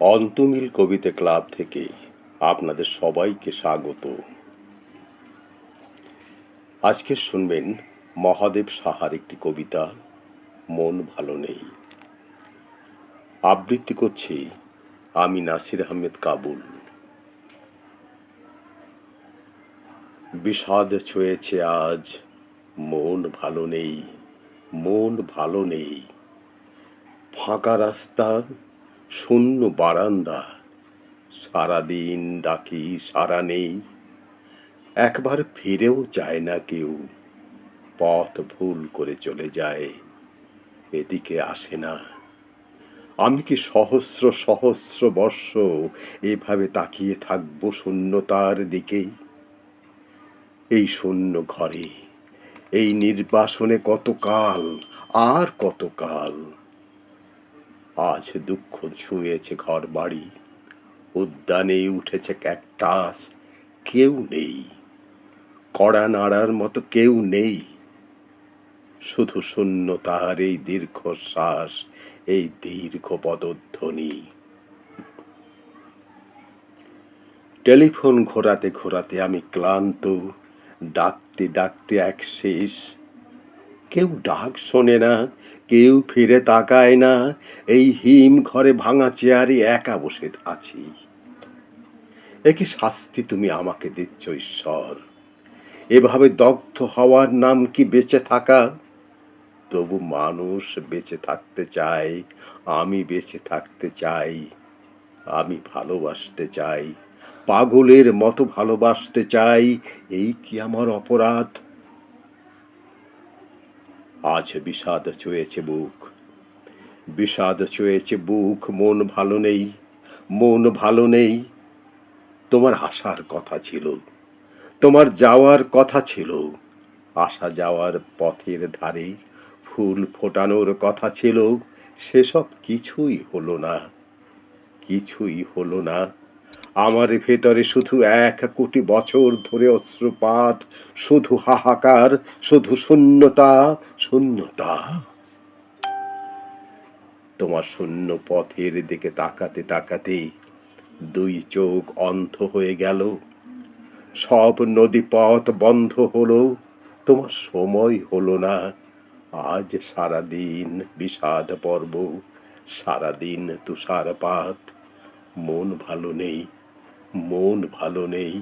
অন্তমিল কবিতা club থেকে আপনাদের সবাইকে স্বাগত। আজকে শুনবেন মহাদেব সাহার একটি কবিতা, মন ভালো নেই। আবৃত্তি করছি আমি নাসির আহমেদ কাবুল। বিষাদ ছুঁয়েছে আজ, মন ভালো নেই, মন ভালো নেই। ফাঁকা রাস্তা শূন্য বারান্দা, সারাদিন ডাকি, সারা নেই। একবার ফিরেও যায় না কেউ, পথ ভুল করে চলে যায়, এদিকে আসে না। আমি কি সহস্র সহস্র বর্ষ এভাবে তাকিয়ে থাকব শূন্যতার দিকেই এই শূন্য ঘরে, এই নির্বাসনে কতকাল, আর কতকাল? আজ দুঃখ ছুঁয়েছে ঘর বাড়ি উদ্যানে উঠেছে ক্যাকটাস। কেউ নেই। কড়া নাড়ার মতো কেউ নেই। শুধু শূন্য তাহার এই দীর্ঘশ্বাস, এই দীর্ঘ পদধ্বনি। টেলিফোন ঘোরাতে ঘোরাতে আমি ক্লান্ত, ডাকতে ডাকতে এক শেষ কেউ ডাক শোনে না, কেউ ফিরে তাকায় না, এই হিম ঘরে ভাঙা চেয়ারে একা বসে আছি। একে শাস্তি তুমি আমাকে দিচ্ছ, ঈশ্বর? এভাবে দগ্ধ হওয়ার নাম কি বেঁচে থাকা? তবু মানুষ বেঁচে থাকতে চায়, আমি বেঁচে থাকতে চাই, আমি ভালোবাসতে চাই, পাগলের মতো ভালোবাসতে চাই, এই কি আমার অপরাধ? আজ বিষাদ ছুঁয়েছে বুক। বিষাদ ছুঁয়েছে বুক, মন ভালো নেই, মন ভালো নেই। তোমার আসার কথা ছিল, তোমার যাওয়ার কথা ছিল। আসা যাওয়ার পথের ধারে ফুল ফোটানোর কথা ছিল। সেসব কিছুই হলো না, কিছুই হলো না। আমার ভেতরে শুধু এক কোটি বছর ধরে অস্ত্রপাত শুধু হাহাকার, শুধু শূন্যতা শূন্যতা। তোমার শূন্য পথের দিকে তাকাতে তাকাতে দুই চোখ অন্ধ হয়ে গেল। সব নদী পথ বন্ধ হলো। তোমার সময় হলো না। আজ সারাদিন বিষাদ পর্ব, সারাদিন তুষারপাত। মন ভালো নেই। মন ভালো নেই।